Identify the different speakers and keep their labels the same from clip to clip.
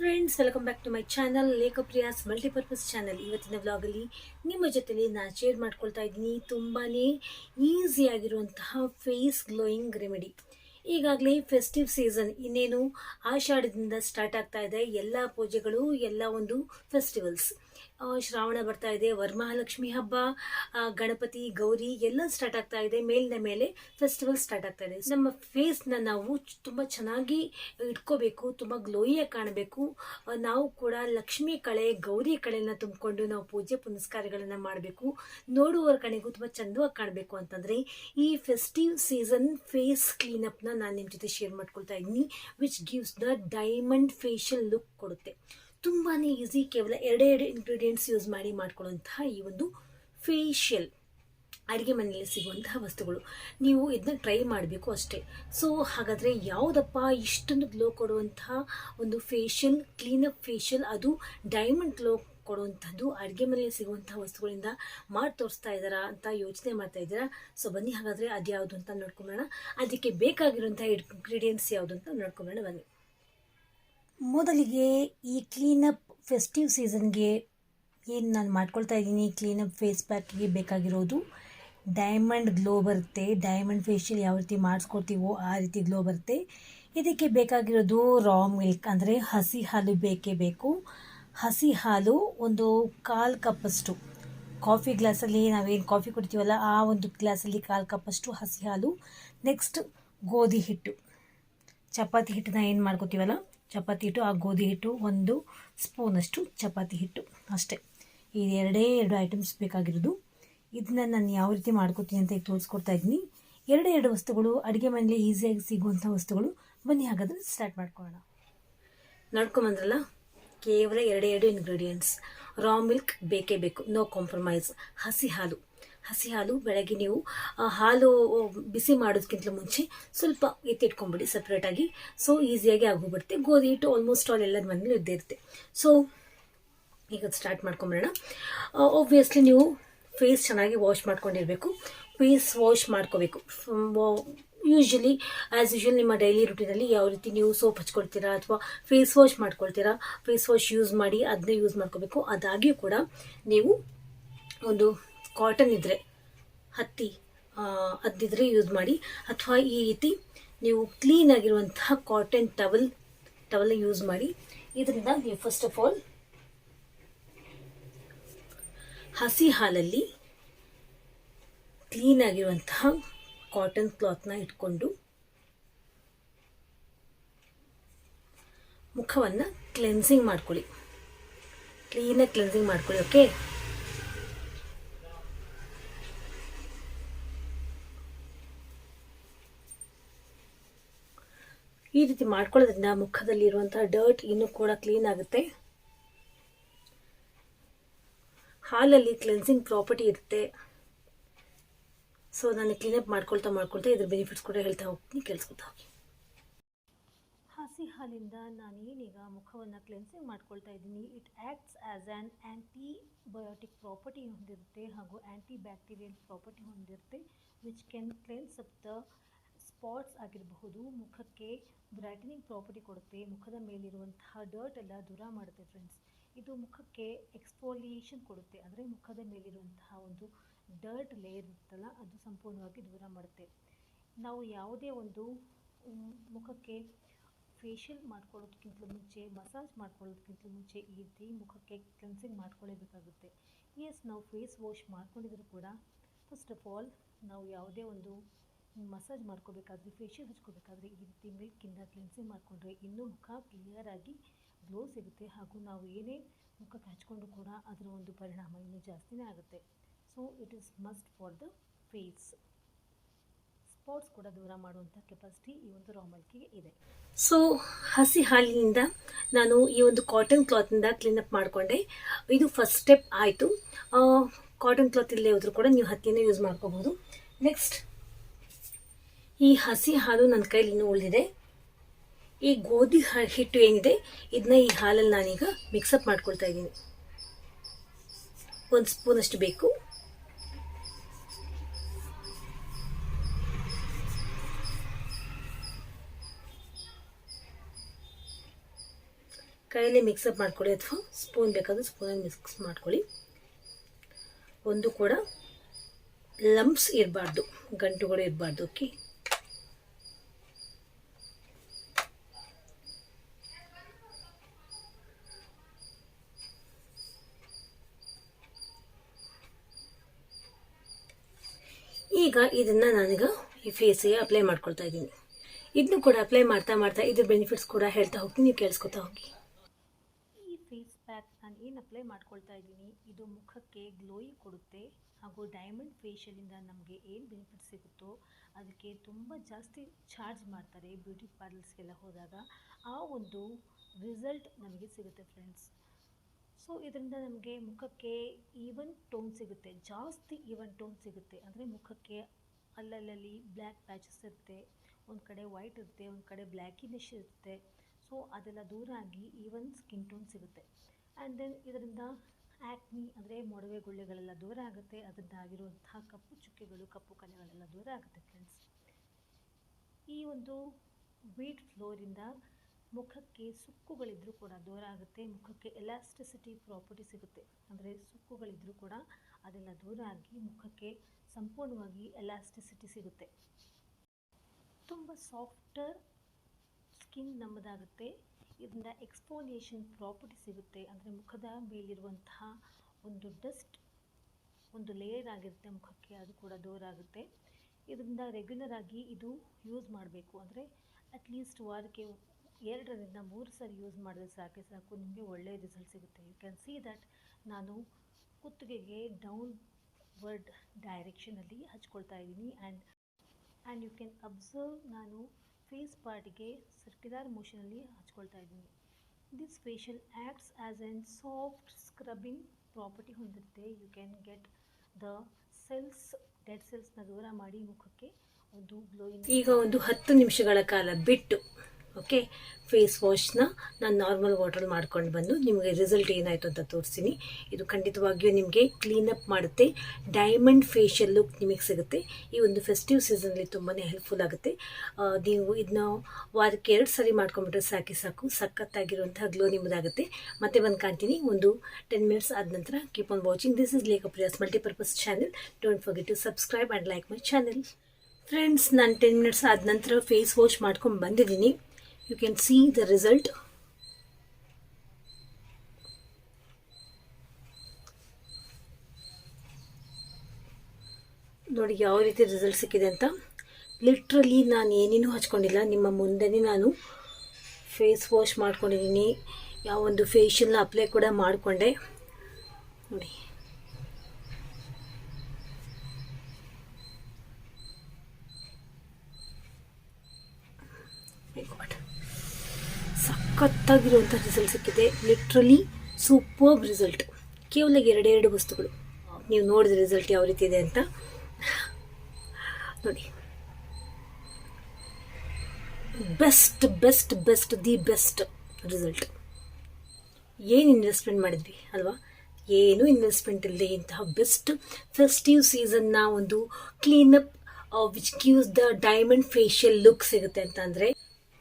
Speaker 1: Friends welcome back to my channel Lekhapriya's multipurpose channel ಇವತ್ತಿನ ವ್ಲಾಗಲ್ಲಿ ನಿಮ್ಮ ಜೊತೆಲಿ ನಾನು ಶೇರ್ ಮಾಡ್ಕೊಳ್ತಾ ಇದ್ದೀನಿ. ತುಂಬಾ ಈಸಿಯಾಗಿರುವಂತಹ ಫೇಸ್ ಗ್ಲೋಯಿಂಗ್ ರೆಮಿಡಿ ಈಗಾಗಲೇ ಫೆಸ್ಟಿವ್ ಸೀಸನ್ ಇನ್ನೇನು ಆಷಾಢದಿಂದ ಸ್ಟಾರ್ಟ್ ಆಗ್ತಾ ಇದೆ. ಎಲ್ಲ ಪೂಜೆಗಳು, ಎಲ್ಲ ಒಂದು ಫೆಸ್ಟಿವಲ್ಸ್ ಶ್ರಾವಣ ಬರ್ತಾ ಇದೆ, ವರಮಹಾಲಕ್ಷ್ಮಿ ಹಬ್ಬ ಗಣಪತಿ, ಗೌರಿ ಎಲ್ಲ ಸ್ಟಾರ್ಟ್ ಆಗ್ತಾ ಇದೆ. ಮೇಲಿನ ಮೇಲೆ ಫೆಸ್ಟಿವಲ್ ಸ್ಟಾರ್ಟ್ ಆಗ್ತಾ ಇದೆ. ನಮ್ಮ ಫೇಸ್ನ ನಾವು ತುಂಬ ಚೆನ್ನಾಗಿ ಇಟ್ಕೋಬೇಕು, ತುಂಬ ಗ್ಲೋಯಿಯಾಗಿ ಕಾಣಬೇಕು. ನಾವು ಕೂಡ ಲಕ್ಷ್ಮಿ ಕಳೆ, ಗೌರಿ ಕಳೆನ ತುಂಬಿಕೊಂಡು ನಾವು ಪೂಜೆ ಪುನಸ್ಕಾರಗಳನ್ನು ಮಾಡಬೇಕು. ನೋಡುವವರ ಕಣೆಗೂ ತುಂಬ ಚಂದವಾಗಿ ಕಾಣಬೇಕು ಅಂತಂದರೆ, ಈ ಫೆಸ್ಟಿವ್ ಸೀಸನ್ ಫೇಸ್ ಕ್ಲೀನಪ್ನ ನಾನು ನಿಮ್ಮ ಜೊತೆ ಶೇರ್ ಮಾಡ್ಕೊಳ್ತಾ ಇದ್ದೀನಿ which gives the diamond facial look ಕೊಡುತ್ತೆ. ತುಂಬಾ ಈಸಿ ಕೇವಲ ಎರಡೇ ಎರಡು ಇಂಗ್ರೀಡಿಯೆಂಟ್ಸ್ ಯೂಸ್ ಮಾಡಿ ಮಾಡ್ಕೊಳ್ಳುವಂತಹ ಈ ಒಂದು ಫೇಶಿಯಲ್ ಅಡುಗೆ ಮನೆಯಲ್ಲಿ ಸಿಗುವಂತಹ ವಸ್ತುಗಳು. ನೀವು ಇದನ್ನ ಟ್ರೈ ಮಾಡಬೇಕು ಅಷ್ಟೇ. ಸೊ ಹಾಗಾದರೆ ಯಾವುದಪ್ಪ ಇಷ್ಟೊಂದು ಗ್ಲೋ ಕೊಡುವಂತಹ ಒಂದು ಫೇಶಿಯಲ್ ಕ್ಲೀನಪ್ ಫೇಶಿಯಲ್ ಅದು ಡೈಮಂಡ್ ಗ್ಲೋ ಕೊಡುವಂಥದ್ದು ಅಡುಗೆ ಮನೆಯಲ್ಲಿ ಸಿಗುವಂತಹ ವಸ್ತುಗಳಿಂದ ಮಾಡಿ ತೋರಿಸ್ತಾ ಇದ್ದಾರಾ ಅಂತ ಯೋಚನೆ ಮಾಡ್ತಾ ಇದ್ದೀರಾ? ಸೊ ಬನ್ನಿ ಹಾಗಾದರೆ ಅದು ಯಾವುದು ಅಂತ ನೋಡ್ಕೊಂಬೋಣ ಅದಕ್ಕೆ ಬೇಕಾಗಿರುವಂಥ ಇಂಗ್ರೀಡಿಯೆಂಟ್ಸ್ ಯಾವುದು ಅಂತ ನೋಡ್ಕೊಂಬೋಣ ಬನ್ನಿ. ಮೊದಲಿಗೆ ಈ ಕ್ಲೀನಪ್ ಫೆಸ್ಟಿವ್ ಸೀಸನ್ಗೆ ಏನು ನಾನು ಮಾಡ್ಕೊಳ್ತಾ ಇದ್ದೀನಿ? ಕ್ಲೀನಪ್ ಫೇಸ್ ಪ್ಯಾಕ್ಗೆ ಬೇಕಾಗಿರೋದು ಡೈಮಂಡ್ ಗ್ಲೋ ಬರುತ್ತೆ. ಡೈಮಂಡ್ ಫೇಶಿಯಲ್ ಯಾವ ರೀತಿ ಮಾಡಿಸ್ಕೊಡ್ತೀವೋ ಆ ರೀತಿ ಗ್ಲೋ ಬರುತ್ತೆ. ಇದಕ್ಕೆ ಬೇಕಾಗಿರೋದು ರಾ ಮಿಲ್ಕ್ ಅಂದರೆ ಹಸಿ ಹಾಲು ಬೇಕೇ ಬೇಕು. ಹಸಿ ಹಾಲು ಒಂದು ಕಾಲು ಕಪ್ಪಷ್ಟು. ಕಾಫಿ ಗ್ಲಾಸಲ್ಲಿ ನಾವೇನು ಕಾಫಿ ಕುಡಿತೀವಲ್ಲ ಆ ಒಂದು ಗ್ಲಾಸಲ್ಲಿ ಕಾಲು ಕಪ್ಪಷ್ಟು ಹಸಿ ಹಾಲು. ನೆಕ್ಸ್ಟ್ ಗೋಧಿ ಹಿಟ್ಟು. ಚಪಾತಿ ಹಿಟ್ಟನ್ನ ಏನು ಮಾಡ್ಕೋತೀವಲ್ಲ? ಚಪಾತಿ ಹಿಟ್ಟು, ಆ ಗೋಧಿ ಹಿಟ್ಟು ಒಂದು ಸ್ಪೂನಷ್ಟು ಚಪಾತಿ ಹಿಟ್ಟು ಅಷ್ಟೇ. ಇದು ಎರಡೇ ಎರಡು ಐಟಮ್ಸ್ ಬೇಕಾಗಿರೋದು. ಇದನ್ನ ನಾನು ಯಾವ ರೀತಿ ಮಾಡ್ಕೋತೀನಿ ಅಂತ ಈಗ ತೋರಿಸ್ಕೊಡ್ತಾ ಇದ್ದೀನಿ. ಎರಡೇ ಎರಡು ವಸ್ತುಗಳು, ಅಡುಗೆ ಮನೆಯಲ್ಲಿ ಈಸಿಯಾಗಿ ಸಿಗುವಂಥ ವಸ್ತುಗಳು, ಬನ್ನಿ ಹಾಗಾದ್ರೆ ಸ್ಟಾರ್ಟ್ ಮಾಡ್ಕೊಳ್ಳೋಣ. ನೋಡ್ಕೊಂಬಂದ್ರಲ್ಲ? ಕೇವಲ ಎರಡೇ ಎರಡು ಇಂಗ್ರೀಡಿಯೆಂಟ್ಸ್ ರಾ ಮಿಲ್ಕ್ ಬೇಕೇ ಬೇಕು. ನೋ ಕಾಂಪ್ರಮೈಸ್ ಹಸಿ ಹಾಲು. ಹಸಿ ಹಾಲು ಬೆಳಗ್ಗೆ ನೀವು ಹಾಲು ಬಿಸಿ ಮಾಡೋದಕ್ಕಿಂತ ಮುಂಚೆ ಸ್ವಲ್ಪ ಎತ್ತಿಟ್ಕೊಂಬಿಡಿ ಸಪ್ರೇಟಾಗಿ ಸೊ ಈಸಿಯಾಗಿ ಆಗೋಗ್ಬಿಡುತ್ತೆ. ಗೋಧಿ ಹಿಟ್ಟು ಆಲ್ಮೋಸ್ಟ್ ಆಲ್ ಎಲ್ಲರ ಮನೇಲಿ ಇದ್ದೇ ಇರುತ್ತೆ. ಸೊ ಈಗ ಸ್ಟಾರ್ಟ್ ಮಾಡ್ಕೊಂಬಿಡೋಣ. ಒಬ್ವಿಯಸ್ಲಿ ನೀವು ಫೇಸ್ ಚೆನ್ನಾಗಿ ವಾಶ್ ಮಾಡ್ಕೊಂಡಿರಬೇಕು. ಫೇಸ್ ವಾಶ್ ಮಾಡ್ಕೋಬೇಕು. ಯೂಶ್ವಲಿ ಆ್ಯಸ್ ಯೂಶ್ವಲ್ ನಿಮ್ಮ ಡೈಲಿ ರುಟೀನಲ್ಲಿ ಯಾವ ರೀತಿ ನೀವು ಸೋಪ್ ಹಚ್ಕೊಳ್ತೀರಾ ಅಥವಾ ಫೇಸ್ ವಾಶ್ ಮಾಡ್ಕೊಳ್ತೀರಾ ಫೇಸ್ ವಾಶ್ ಯೂಸ್ ಮಾಡಿ ಅದನ್ನೇ ಯೂಸ್ ಮಾಡ್ಕೋಬೇಕು. ಅದಾಗಿಯೂ ಕೂಡ ನೀವು ಒಂದು ಕಾಟನ್ ಇದ್ದರೆ ಹತ್ತಿ ಅದ್ದಿದ್ರೆ ಯೂಸ್ ಮಾಡಿ. ಅಥವಾ ಈ ರೀತಿ ನೀವು ಕ್ಲೀನ್ ಆಗಿರುವಂತಹ ಕಾಟನ್ ಟವಲ್ ಟವಲ್ ಯೂಸ್ ಮಾಡಿ. ಇದರಿಂದ ನೀವು ಫಸ್ಟ್ ಆಫ್ ಆಲ್ ಹಸಿ ಹಾಲಲ್ಲಿ ಕ್ಲೀನ್ ಆಗಿರುವಂತಹ ಕಾಟನ್ ಕ್ಲಾತ್ನ ಇಟ್ಕೊಂಡು ಮುಖವನ್ನು ಕ್ಲೆನ್ಸಿಂಗ್ ಮಾಡ್ಕೊಳ್ಳಿ. ಕ್ಲೀನಾಗಿ ಕ್ಲೆನ್ಸಿಂಗ್ ಮಾಡ್ಕೊಳ್ಳಿ ಓಕೆ ಈ ರೀತಿ ಮಾಡ್ಕೊಳ್ಳೋದ್ರಿಂದ ಮುಖದಲ್ಲಿ ಇರುವಂತಹ ಡರ್ಟ್ ಇನ್ನೂ ಕೂಡ ಕ್ಲೀನ್ ಆಗುತ್ತೆ. ಹಾಲಲ್ಲಿ ಕ್ಲೆನ್ಸಿಂಗ್ ಪ್ರಾಪರ್ಟಿ ಇರುತ್ತೆ. ಸೊ ನಾನು ಕ್ಲೀನಪ್ ಮಾಡ್ಕೊಳ್ತಾ ಮಾಡ್ಕೊಳ್ತಾ ಇದ್ರ ಬೆನಿಫಿಟ್ಸ್ ಕೂಡ ಹೇಳ್ತಾ ಹೋಗ್ತೀನಿ, ಕೇಳಿಸ್ಕೊತಾ ಹೋಗಿ. ಹಸಿ ಹಾಲಿಂದ ನಾನು ಏನೀಗ ಮುಖವನ್ನು ಕ್ಲೆನ್ಸಿಂಗ್ ಮಾಡ್ಕೊಳ್ತಾ ಇದ್ದೀನಿ. It acts as an antibiotic property ಹೊಂದಿರುತ್ತೆ ಹಾಗೂ ಆ್ಯಂಟಿ ಬ್ಯಾಕ್ಟೀರಿಯಲ್ ಪ್ರಾಪರ್ಟಿ ಹೊಂದಿರುತ್ತೆ which can cleanse up the spots ಆಗಿರಬಹುದು, ಮುಖಕ್ಕೆ ಬ್ರೈಟನಿಂಗ್ ಪ್ರಾಪರ್ಟಿ ಕೊಡುತ್ತೆ, ಮುಖದ ಮೇಲಿರುವಂತಹ ಡರ್ಟ್ ಎಲ್ಲ ದೂರ ಮಾಡುತ್ತೆ ಫ್ರೆಂಡ್ಸ್ ಇದು ಮುಖಕ್ಕೆ ಎಕ್ಸ್ಫೋಲಿಯೇಷನ್ ಕೊಡುತ್ತೆ, ಅಂದರೆ ಮುಖದ ಮೇಲಿರುವಂತಹ ಒಂದು ಡರ್ಟ್ ಲೇಯರ್ ಇರುತ್ತಲ್ಲ, ಅದು ಸಂಪೂರ್ಣವಾಗಿ ದೂರ ಮಾಡುತ್ತೆ. ನಾವು ಯಾವುದೇ ಒಂದು ಮುಖಕ್ಕೆ ಫೇಶಿಯಲ್ ಮಾಡ್ಕೊಳ್ಳೋದಕ್ಕಿಂತ ಮುಂಚೆ ಮಸಾಜ್ ಮಾಡ್ಕೊಳ್ಳೋದಕ್ಕಿಂತ ಮುಂಚೆ ಈ ರೀತಿ ಮುಖಕ್ಕೆ ಕ್ಲೆನ್ಸಿಂಗ್ ಮಾಡ್ಕೊಳ್ಳೇಬೇಕಾಗುತ್ತೆ. ಎಸ್ ನಾವು ಫೇಸ್ ವಾಶ್ ಮಾಡ್ಕೊಂಡಿದ್ರು ಕೂಡ ಫಸ್ಟ್ ಆಫ್ ಆಲ್ ನಾವು ಯಾವುದೇ ಒಂದು ಮಸಾಜ್ ಮಾಡ್ಕೋಬೇಕಾದ್ರೆ ಫೇಶಿಯಲ್ ಹಚ್ಕೋಬೇಕಾದ್ರೆ ಈ ರೀತಿ ಮಿಲ್ಕಿಂದ ಕ್ಲೆನ್ಸಿಂಗ್ ಮಾಡಿಕೊಂಡ್ರೆ ಇನ್ನೂ ಮುಖ ಕ್ಲಿಯರ್ ಆಗಿ ಗ್ಲೋ ಸಿಗುತ್ತೆ. ಹಾಗೂ ನಾವು ಏನೇ ಮುಖಕ್ಕೆ ಹಚ್ಕೊಂಡು ಕೂಡ ಅದರ ಒಂದು ಪರಿಣಾಮ ಇನ್ನೂ ಜಾಸ್ತಿನೇ ಆಗುತ್ತೆ. So it is must for the face spots ಕೂಡ ದೂರ ಮಾಡುವಂಥ ಕೆಪಾಸಿಟಿ ಈ ಒಂದು ರಾ ಮಿಲ್ಕಿಗೆ ಇದೆ. ಸೊ ಹಸಿ ಹಾಲಿನಿಂದ ನಾನು ಈ ಒಂದು ಕಾಟನ್ ಕ್ಲಾತ್ನಿಂದ ಕ್ಲೀನಪ್ ಮಾಡಿಕೊಂಡೆ. ಇದು ಫಸ್ಟ್ ಸ್ಟೆಪ್ ಆಯಿತು. ಕಾಟನ್ ಕ್ಲಾತ್ ಇಲ್ಲೇ ಹೋದರೂ ಕೂಡ ನೀವು ಹತ್ತಿಯನ್ನು ಯೂಸ್ ಮಾಡ್ಕೋಬೋದು ನೆಕ್ಸ್ಟ್ ಈ ಹಸಿ ಹಾಲು ನನ್ನ ಕೈಲಿ ಇನ್ನೂ ಉಳಿದಿದೆ. ಈ ಗೋಧಿ ಹಿಟ್ಟು ಏನಿದೆ ಇದನ್ನ ಈ ಹಾಲಲ್ಲಿ ನಾನೀಗ ಮಿಕ್ಸಪ್ ಮಾಡ್ಕೊಳ್ತಾ ಇದ್ದೀನಿ. ಒಂದು ಸ್ಪೂನಷ್ಟು ಬೇಕು. ಕೈಯಲ್ಲಿ ಮಿಕ್ಸಪ್ ಮಾಡ್ಕೊಳ್ಳಿ, ಅಥವಾ ಸ್ಪೂನ್ ಬೇಕಾದ್ರೆ ಸ್ಪೂನಲ್ಲಿ ಮಿಕ್ಸ್ ಮಾಡ್ಕೊಳ್ಳಿ. ಒಂದು ಕೂಡ ಲಂಪ್ಸ್ ಇರಬಾರ್ದು, ಗಂಟುಗಳು ಇರಬಾರ್ದು ಓಕೆ ಈಗ ಇದನ್ನು ನಾನೀಗ ಈ ಫೇಸಿಗೆ ಅಪ್ಲೈ ಮಾಡ್ಕೊಳ್ತಾ ಇದ್ದೀನಿ. ಇದನ್ನು ಕೂಡ ಅಪ್ಲೈ ಮಾಡ್ತಾ ಮಾಡ್ತಾ ಇದ್ರ ಬೆನಿಫಿಟ್ಸ್ ಕೂಡ ಹೇಳ್ತಾ ಹೋಗಿ, ನೀವು ಕೇಳಿಸ್ಕೊತಾ ಹೋಗಿ. ಈ ಫೇಸ್ ಪ್ಯಾಕ್ ನಾನು ಏನು ಅಪ್ಲೈ ಮಾಡ್ಕೊಳ್ತಾ ಇದ್ದೀನಿ, ಇದು ಮುಖಕ್ಕೆ ಗ್ಲೋಯಿ ಕೊಡುತ್ತೆ, ಹಾಗೂ ಡೈಮಂಡ್ ಫೇಶಿಯಲಿಂದ ನಮಗೆ ಏನು ಬೆನಿಫಿಟ್ ಸಿಗುತ್ತೋ ಅದಕ್ಕೆ ತುಂಬ ಜಾಸ್ತಿ ಚಾರ್ಜ್ ಮಾಡ್ತಾರೆ ಬ್ಯೂಟಿ ಪಾರ್ಲರ್ಸ್ಗೆಲ್ಲ ಹೋದಾಗ. ಆ ಒಂದು ರಿಸಲ್ಟ್ ನಮಗೆ ಸಿಗುತ್ತೆ ಫ್ರೆಂಡ್ಸ್ ಸೊ ಇದರಿಂದ ನಮಗೆ ಮುಖಕ್ಕೆ ಈವನ್ ಟೋನ್ ಸಿಗುತ್ತೆ. ಜಾಸ್ತಿ ಈವನ್ ಟೋನ್ ಸಿಗುತ್ತೆ. ಅಂದರೆ ಮುಖಕ್ಕೆ ಅಲ್ಲಲ್ಲಿ ಬ್ಲ್ಯಾಕ್ ಪ್ಯಾಚಸ್ ಇರುತ್ತೆ. ಒಂದು ಕಡೆ ವೈಟ್ ಇರುತ್ತೆ, ಒಂದು ಕಡೆ ಬ್ಲ್ಯಾಕಿನಿಶ್ ಇರುತ್ತೆ. ಸೊ ಅದೆಲ್ಲ ದೂರ ಆಗಿ ಈವನ್ ಸ್ಕಿನ್ ಟೋನ್ ಸಿಗುತ್ತೆ. ಆ್ಯಂಡ್ ದೆನ್ ಇದರಿಂದ ಆ್ಯಕ್ನಿ ಅಂದರೆ ಮೊಡವೆ ಗುಳ್ಳೆಗಳೆಲ್ಲ ದೂರ ಆಗುತ್ತೆ. ಅದರಿಂದ ಆಗಿರುವಂತಹ ಕಪ್ಪು ಚುಕ್ಕೆಗಳು, ಕಪ್ಪು ಕಲೆಗಳೆಲ್ಲ ದೂರ ಆಗುತ್ತೆ ಫ್ರೆಂಡ್ಸ್ ಈ ಒಂದು ವೀಟ್ ಫ್ಲೋರಿಂದ ಮುಖಕ್ಕೆ ಸುಕ್ಕುಗಳಿದ್ರೂ ಕೂಡ ದೂರ ಆಗುತ್ತೆ, ಮುಖಕ್ಕೆ ಎಲಾಸ್ಟಿಸಿಟಿ ಪ್ರಾಪರ್ಟಿ ಸಿಗುತ್ತೆ. ಅಂದರೆ ಸುಕ್ಕುಗಳಿದ್ರೂ ಕೂಡ ಅದೆಲ್ಲ ದೂರ ಆಗಿ ಮುಖಕ್ಕೆ ಸಂಪೂರ್ಣವಾಗಿ ಎಲಾಸ್ಟಿಸಿಟಿ ಸಿಗುತ್ತೆ. ತುಂಬ ಸಾಫ್ಟರ್ ಸ್ಕಿನ್ ನಮ್ಮದಾಗುತ್ತೆ. ಇದರಿಂದ ಎಕ್ಸ್ಪೋಲಿಯೇಷನ್ ಪ್ರಾಪರ್ಟಿ ಸಿಗುತ್ತೆ. ಅಂದರೆ ಮುಖದ ಮೇಲಿರುವಂತಹ ಒಂದು ಡಸ್ಟ್ ಒಂದು ಲೇಯರ್ ಆಗಿರುತ್ತೆ ಮುಖಕ್ಕೆ, ಅದು ಕೂಡ ದೂರ ಆಗುತ್ತೆ. ಇದರಿಂದ ರೆಗ್ಯುಲರ್ ಆಗಿ ಇದು ಯೂಸ್ ಮಾಡಬೇಕು. ಅಂದರೆ ಅಟ್ಲೀಸ್ಟ್ ವಾರಕ್ಕೆ ಎರಡರಿಂದ ಮೂರು ಸರಿ ಯೂಸ್ ಮಾಡಿದ್ರೆ ಸಾಕೆ ಸಾಕು, ನಿಮಗೆ ಒಳ್ಳೆಯ ರಿಸಲ್ಟ್ ಸಿಗುತ್ತೆ. ಯು ಕ್ಯಾನ್ ಸಿ ದಟ್ ನಾನು ಕುತ್ತಿಗೆಗೆ ಡೌನ್ ವರ್ಡ್ ಡೈರೆಕ್ಷನಲ್ಲಿ ಹಚ್ಕೊಳ್ತಾ ಇದ್ದೀನಿ and and you can observe ನಾನು ಫೇಸ್ ಪಾರ್ಟಿಗೆ ಸರ್ಕ್ಯುಲರ್ ಮೋಷನಲ್ಲಿ ಹಚ್ಕೊಳ್ತಾ ಇದ್ದೀನಿ. This facial acts as an soft scrubbing property ಹೊಂದಿರುತ್ತೆ. You can get the cells dead ಸೆಲ್ಸ್ನ ದೂರ ಮಾಡಿ ಮುಖಕ್ಕೆ ಒಂದು ಗ್ಲೋಯಿಂಗ್ ಈಗ ಒಂದು ಹತ್ತು ನಿಮಿಷಗಳ ಕಾಲ ಬಿಟ್ಟು ಓಕೆ? ಫೇಸ್ ವಾಶ್ನ ನಾನು ನಾರ್ಮಲ್ ವಾಟರ್ ಮಾಡ್ಕೊಂಡು ಬಂದು ನಿಮಗೆ ರಿಸಲ್ಟ್ ಏನಾಯಿತು ಅಂತ ತೋರಿಸ್ತೀನಿ. ಇದು ಖಂಡಿತವಾಗಿಯೂ ನಿಮಗೆ ಕ್ಲೀನಪ್ ಮಾಡುತ್ತೆ. ಡೈಮಂಡ್ ಫೇಶಿಯಲ್ ಲುಕ್ ನಿಮಗೆ ಸಿಗುತ್ತೆ. ಈ ಒಂದು ಫೆಸ್ಟಿವ್ ಸೀಸನಲ್ಲಿ ತುಂಬಾ ಹೆಲ್ಪ್ಫುಲ್ ಆಗುತ್ತೆ. ನೀವು ಇದನ್ನ ವಾರಕ್ಕೆ ಎರಡು ಸರಿ ಮಾಡ್ಕೊಂಬಿಟ್ರೆ ಸಾಕಿ ಸಾಕು. ಸಖತ್ತಾಗಿರುವಂತಹ ಗ್ಲೋ ನಿಮ್ಮದಾಗುತ್ತೆ ಮತ್ತೆ ಬಂದು ಕಾಣ್ತೀನಿ. ಒಂದು ಟೆನ್ ಮಿನಿಟ್ಸ್ ಆದ ನಂತರ keep on watching this is Lekha Priya's multipurpose channel don't forget to subscribe and like my channel friends ನಾನು ಟೆನ್ ಮಿನಿಟ್ಸ್ ಆದ ನಂತರ ಫೇಸ್ ವಾಶ್ ಮಾಡ್ಕೊಂಡು ಬಂದಿದ್ದೀನಿ. You can see the result. ನೋಡಿ, ಯಾವ ರೀತಿ ರಿಸಲ್ಟ್ ಸಿಕ್ಕಿದೆ ಅಂತ. ಲಿಟ್ರಲಿ ನಾನು ಏನೇನೂ ಹಚ್ಕೊಂಡಿಲ್ಲ. ನಿಮ್ಮ ಮುಂದೆನೇ ನಾನು ಫೇಸ್ ವಾಶ್ ಮಾಡ್ಕೊಂಡಿದ್ದೀನಿ. ಯಾವ ಒಂದು ಫೇಶಿಯಲ್ನ ಅಪ್ಲೈ ಕೂಡ ಮಾಡಿಕೊಂಡೆ. ನೋಡಿ. ಸಖತ್ತಾಗಿರುವಂಥ ರಿಸಲ್ಟ್ ಸಿಕ್ಕಿದೆ. ಲಿಟ್ರಲಿ ಸೂಪರ್ಬ್ ರಿಸಲ್ಟ್ ಕೇವಲ ಎರಡೆರಡು ವಸ್ತುಗಳು. ನೀವು ನೋಡಿದ ರಿಸಲ್ಟ್ ಯಾವ ರೀತಿ ಇದೆ ಅಂತ. ನೋಡಿ. Best best best the best result ಏನು ಇನ್ವೆಸ್ಟ್ಮೆಂಟ್ ಮಾಡಿದ್ವಿ ಅಲ್ವಾ? ಏನು ಇನ್ವೆಸ್ಟ್ಮೆಂಟ್ ಇಲ್ಲದೆ ಇಂತಹ ಬೆಸ್ಟ್ ಫೆಸ್ಟಿವ್ ಸೀಸನ್ನ ಒಂದು cleanup which gives the diamond facial look ಸಿಗುತ್ತೆ ಅಂತ ಅಂದರೆ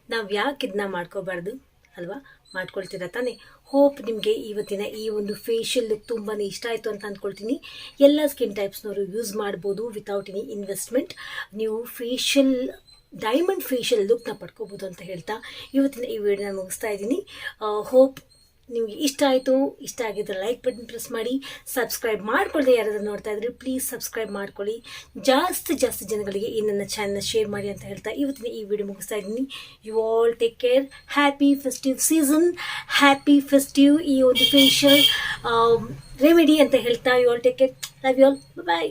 Speaker 1: ನಾವು ಯಾಕೆ ಇದನ್ನ ಮಾಡ್ಕೋಬಾರ್ದು? ಅಲ್ವಾ? ಮಾಡ್ಕೊಳ್ತೀರಾ ತಾನೇ? ಹೋಪ್ ನಿಮಗೆ ಇವತ್ತಿನ ಈ ಒಂದು ಫೇಶಿಯಲ್ ಲುಕ್ ತುಂಬಾ ಇಷ್ಟ ಆಯಿತು ಅಂತ ಅಂದ್ಕೊಳ್ತೀನಿ ಎಲ್ಲ ಸ್ಕಿನ್ ಟೈಪ್ಸ್ನವರು ಯೂಸ್ ಮಾಡ್ಬೋದು ವಿತೌಟ್ ಎನಿ ಇನ್ವೆಸ್ಟ್ಮೆಂಟ್ ನೀವು ಫೇಶಿಯಲ್ ಡೈಮಂಡ್ ಫೇಶಿಯಲ್ ಲುಕ್ನ ಪಡ್ಕೋಬೋದು ಅಂತ ಹೇಳ್ತಾ ಇವತ್ತಿನ ಈ ವಿಡಿಯೋನ ಮುಗಿಸ್ತಾ ಇದ್ದೀನಿ. ಹೋಪ್ ನಿಮಗೆ ಇಷ್ಟ ಆಯಿತು, ಇಷ್ಟ ಆಗಿದ್ರೆ ಲೈಕ್ ಬಟನ್ ಪ್ರೆಸ್ ಮಾಡಿ ಸಬ್ಸ್ಕ್ರೈಬ್ ಮಾಡ್ಕೊಳ್ಳಿ ಯಾರಾದರೂ ನೋಡ್ತಾ ಇದ್ರೆ ಪ್ಲೀಸ್ ಸಬ್ಸ್ಕ್ರೈಬ್ ಮಾಡ್ಕೊಳ್ಳಿ. ಜಾಸ್ತಿ ಜಾಸ್ತಿ ಜನಗಳಿಗೆ ಈ ನನ್ನ ಚಾನಲ್ನ ಶೇರ್ ಮಾಡಿ ಅಂತ ಹೇಳ್ತಾ ಇವತ್ತಿನ ಈ ವಿಡಿಯೋ ಮುಗಿಸ್ತಾ ಇದ್ದೀನಿ. You all take care happy festive season happy festive ಈ ಒಂದು ಫೇಶಿಯಲ್ ರೆಮಿಡಿ ಅಂತ ಹೇಳ್ತಾ you all take care love you all bye